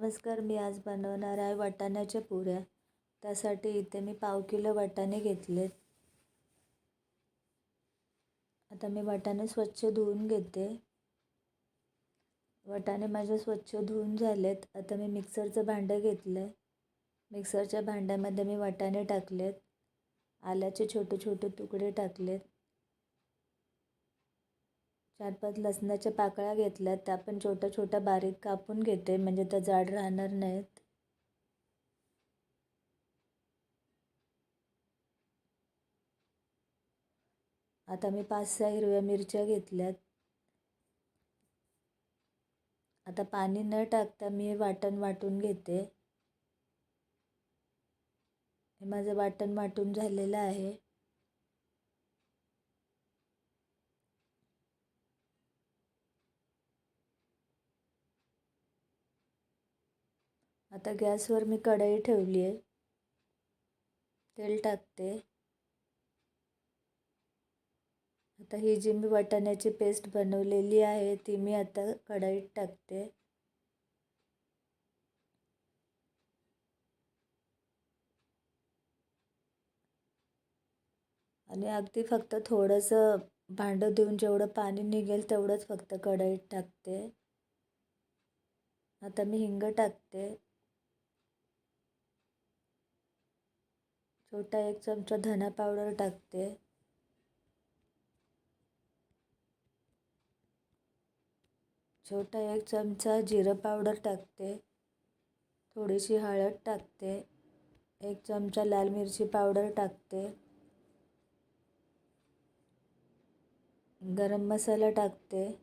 नमस्कार मी आज बनवणार आहे वाटाण्याच्या पुऱ्या. त्यासाठी इथे मी पाव किलो वाटाणे घेतलेत. आता मी वाटाणे स्वच्छ धुवून घेते. वाटाणे माझे स्वच्छ धुवून झालेत. आता मी मिक्सरचं भांडं घेतलं आहे मिक्सरच्या भांड्यामध्ये मी वाटाणे टाकलेत. आल्याचे छोटे छोटे तुकडे टाकलेत. चार पाच लसणाच्या पाकळ्या घेतल्यात त्या पण छोट्या छोट्या बारीक कापून घेते म्हणजे त्या जाड राहणार नाहीत. आता मी पाच सहा हिरव्या मिरच्या घेतल्यात. आता पाणी न टाकता मी वाटण वाटून घेते. हे माझं वाटण वाटून झालेलं आहे. आता गॅसवर मी कढई ठेवली आहे. तेल टाकते. आता ही जी मी वाटाण्याची पेस्ट बनवलेली आहे ती मी आता कढईत टाकते. आणि अगदी फक्त थोडंसं भांडं देऊन जेवढं पाणी निघेल तेवढंच फक्त कढईत टाकते. आता मी हिंग टाकते. छोटा एक चमचा धना पावडर टाकते. छोटा एक चमचा जिरं पावडर टाकते. थोडीशी हळद टाकते. एक चमचा लाल मिरची पावडर टाकते. गरम मसाला टाकते.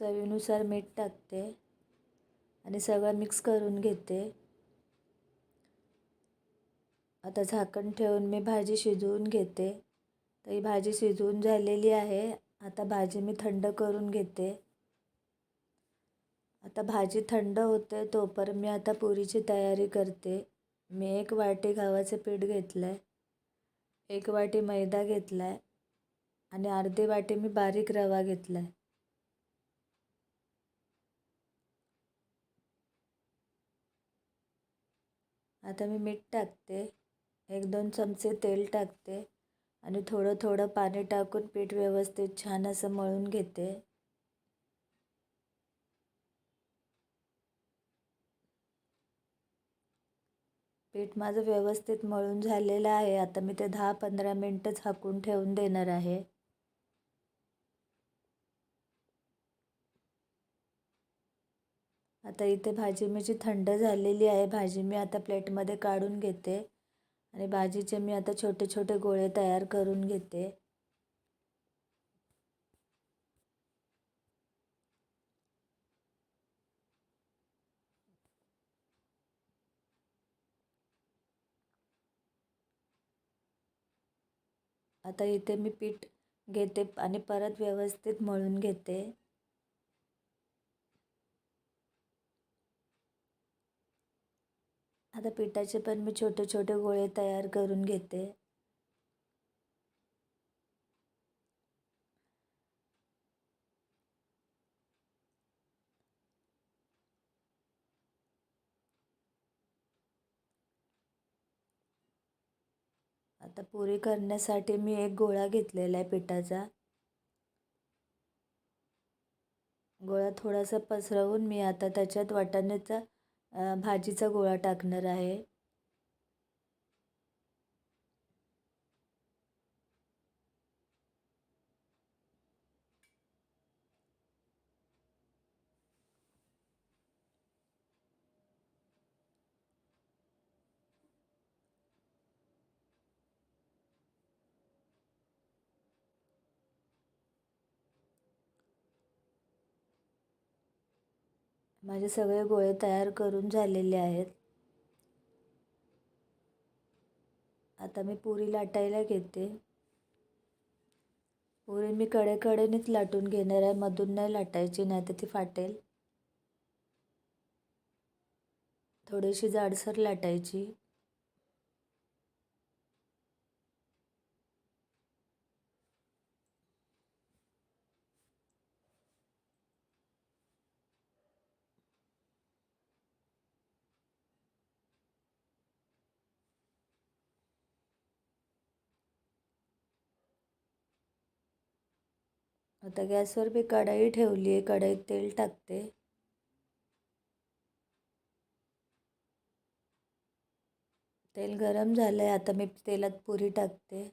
चवीनुसार मीठ टाकते. आणि सगळं मिक्स करून घेते. आता झाकण ठेवून मी भाजी शिजवून घेते. तर ही भाजी शिजवून झालेली आहे. आता भाजी मी थंड करून घेते. आता भाजी थंड होते तोपर्यंत मी आता पुरीची तयारी करते. मी एक वाटी गव्हाचं पीठ घेतलं आहे एक वाटी मैदा घेतला आहे आणि अर्धी वाटी मी बारीक रवा घेतला आहे आता मी मीठ टाकते. एक दोन चमचे तेल टाकते आणि थोडं थोडं पाणी टाकून पीठ व्यवस्थित छान असं मळून घेते. पीठ माझं व्यवस्थित मळून झालेलं आहे. आता मी ते दहा पंधरा मिनटं झाकून ठेवून देणार आहे. आता इथे भाजी माझी थंड झालेली आहे. भाजी मी आता प्लेटमध्ये काढून घेते. आणि भाजीचे मी आता छोटे छोटे गोळे तयार करून घेते. आता इथे मी पीठ घेते आणि परत व्यवस्थित मळून घेते. आता पिठाचे पण मी छोटे छोटे गोळे तयार करून घेते. आता पुरी करण्यासाठी मी एक गोळा घेतलेला आहे पिठाचा. गोळा थोडासा पसरवून मी आता त्याच्यात वाटाण्याचा भाजीचा गोळा टाकणार आहे. माझे सगळे गोळे तयार करून झालेले आहेत. आता मी पुरी लाटायला घेते. पुरी मी कडेकडेनेच लाटून घेणार आहे. मधून नाही लाटायची नाही तर ती फाटेल. थोडीशी जाडसर लाटायची. आता गॅसवर मी कढई ठेवली आहे. कढईत तेल टाकते. तेल गरम झालं आहे आता मी तेलात पुरी टाकते.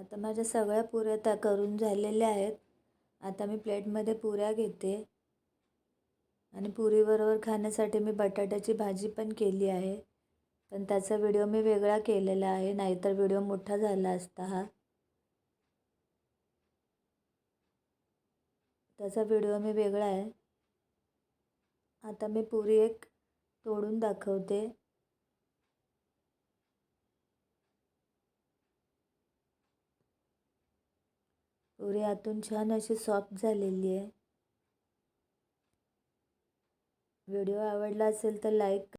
आता माझ्या सगळ्या पुऱ्या त्या करून झालेल्या आहेत. आता मी प्लेटमध्ये पुऱ्या घेते. आणि पुरीबरोबर खाण्यासाठी मी बटाट्याची भाजी पण केली आहे. पण त्याचा व्हिडिओ मी वेगळा केलेला आहे नाहीतर व्हिडिओ मोठा झाला असता हा. त्याचा व्हिडिओ मी वेगळा आहे. आता मी पुरी एक तोडून दाखवते. पुरी आतून छान अशी सॉफ्ट झालेली आहे. व्हिडिओ आवडला असेल तर लाईक